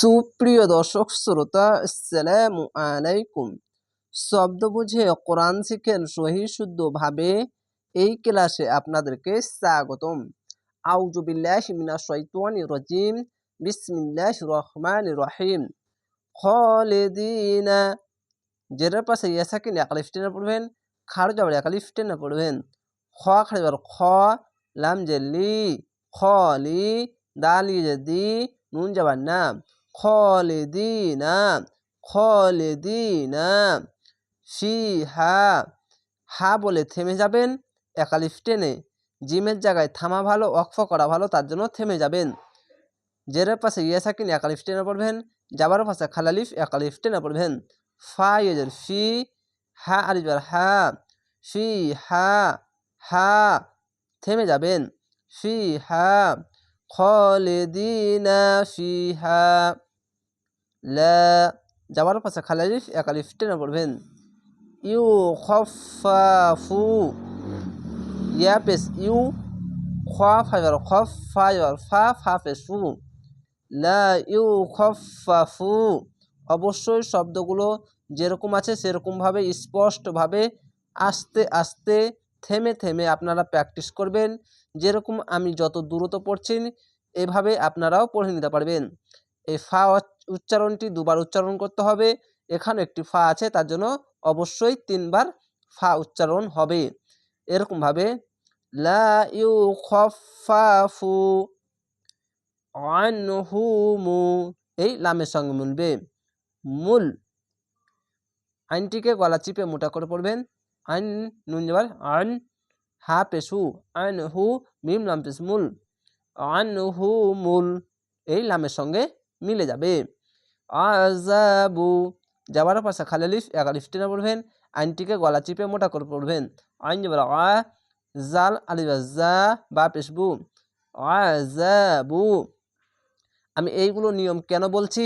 সুপ্রিয় দর্শক, শ্রোতা, আসসালামু আলাইকুম। শব্দ বুঝে কোরআন শিখেন সহি শুদ্ধভাবে এই ক্লাসে আপনাদেরকে স্বাগতম। আউযু বিল্লাহি মিনাশ শাইতানির রাজিম। বিসমিল্লাহির রহমানির রহিম। খালিদিনা। জেরের পাশে ইয়াসাকিন একালিফ টেনে পড়বেন। খাড় যাবার একালিফ টেনে পড়বেন। খ খাড় যাবার খ, লাম জেলি খলি দালি যদি নুন যাবার না খলিদিনা খলিদিনা ফিহা হা বলে থেমে যাবেন, একালিফ টেনে, জিমের জায়গায় থামা ভালো অক্ফ করা ভালো, তার জন্য থেমে যাবেন। জেরের পাশে ইয়ে সাকিন একালিফ টেনে পড়বেন। যাবার পাশে খালালিফ একালিফ টেনে পড়বেন। ফা ইয়েজের ফি হা আলিজবার হা ফি হা হা থেমে যাবেন। ফি হা যাওয়ার পাশে খালালিফ একালিফ টেনে পড়বেন। ইউ খফাফু ইয়া পেস ইউ খা ফাইবার খফ ফা ফা পেস ফু। ইউ খফাফু অবশ্যই শব্দগুলো যেরকম আছে সেরকমভাবে, স্পষ্টভাবে আস্তে আস্তে, থেমে থেমে আপনারা প্র্যাকটিস করবেন। যেরকম আমি যত দ্রুত পড়ছি, এভাবে আপনারাও পড়ে নিতে পারবেন। এই ফা উচ্চারণটি দুবার উচ্চারণ করতে হবে। এখানে একটি ফা আছে, তার জন্য অবশ্যই তিনবার ফা উচ্চারণ হবে। এরকমভাবে, লা ইউ খফাফু আনহুমু এই লামের সঙ্গে মিলবে। মূল, আইনটিকে গলা চিপে মোটা করে পড়বেন। আইন, নুন যাবার আইন হা পেশু আইন হু মিম লাম পেশ মূল আন হু মূল এই লামের সঙ্গে মিলে যাবে আজাবু যাবার পাশে খালিফ একালিফ টেনে পড়বেন আইনটিকে গলা চিপে মোটা করে পড়বেন আইন যাবার আ জাল আলিবা জা বা পেশবু আজাবু আমি এইগুলো নিয়ম কেন বলছি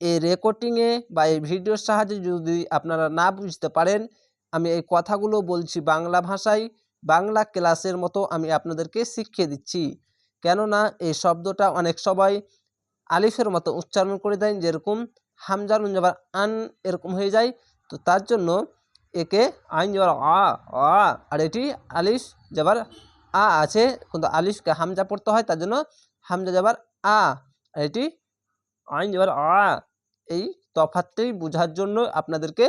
এই রেকর্ডিংয়ে বা এই ভিডিওর সাহায্যে যদি আপনারা না বুঝতে পারেন আমি এই কথাগুলো বলছি বাংলা ভাষায় বাংলা ক্লাসের মতো আমি আপনাদেরকে শিখিয়ে দিচ্ছি। কেননা এই শব্দটা অনেক সবাই আলিফের মতো উচ্চারণ করে দেন যেরকম হামজার যাবার আন এরকম হয়ে যায়। তো তার জন্য একে আইন যাবার আ আ, আর এটি আলিফ যাবার আ আছে। কিন্তু আলিফকে হামজা পড়তে হয়, তার জন্য হামজা যাবার আ, আর এটি আইন যাবার আ, এই তফাতটি বোঝার জন্য আপনাদেরকে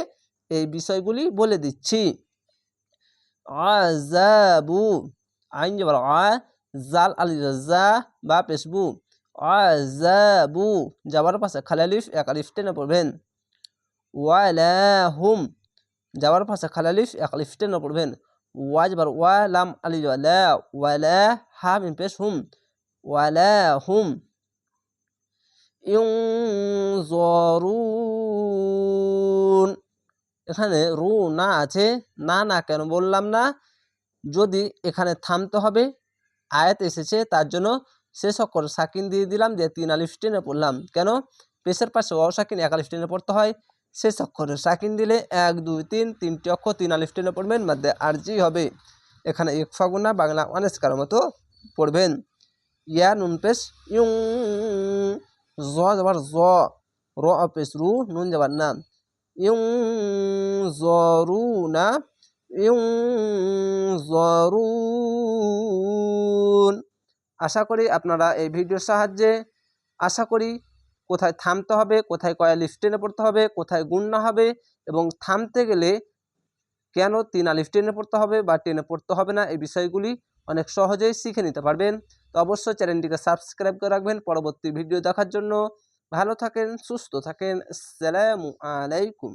এই বিষয়গুলি বলে দিচ্ছি। আজাবু আইন যাবার আ, জাল, আলি, জা, বা, পেশবু। আজাবু যাবার পাশে খালালিফ এক আলিফ টেনে পড়বেন। ওয়ালাহুম যাওয়ার পাশে খালালিফ এক আলিফ টেনে পড়বেন। ওয়া যাবার ওয়া লাম আলি, ওয়ালা ওয়ালা হা মিন পেশ হুম ওয়ালাহুম। ইউন এখানে রু না আছে, না না কেন বললাম না? যদি এখানে থামতে হবে, আয়াত এসেছে, তার জন্য শেষ অক্ষর সাকিন দিয়ে দিলাম দিয়ে তিন আলিফ টেনে পড়লাম। কেন? পেশের পাশে অ সাকিন এক আলিফ টেনে পড়তে হয়। শেষ অক্ষরে সাকিন দিলে এক, দুই, তিন, তিনটি অক্ষর তিন আলিফ টেনে পড়বেন মধ্যে জি হবে। এখানে এক ফাগুনা বাংলা অনেস্কার মতো পড়বেন। ইয়া নুন পেশ, ইউ, জ যাবার জ, র পেশ, রু, নুন যাবার না। না ইউ আশা করি আপনারা এই ভিডিওর সাহায্যে আশা করি কোথায় থামতে হবে, কোথায় কয়া লিফ টেনে পড়তে হবে, কোথায় গুণনা হবে এবং থামতে গেলে কেন তিন আলিফ টেনে পড়তে হবে বা টেনে পড়তে হবে না, এই বিষয়গুলি অনেক সহজেই শিখে নিতে পারবেন। তো অবশ্যই চ্যানেলটিকে সাবস্ক্রাইব করে রাখবেন। পরবর্তী ভিডিও দেখার জন্য ভালো থাকেন সুস্থ থাকেন সালামু আলাইকুম।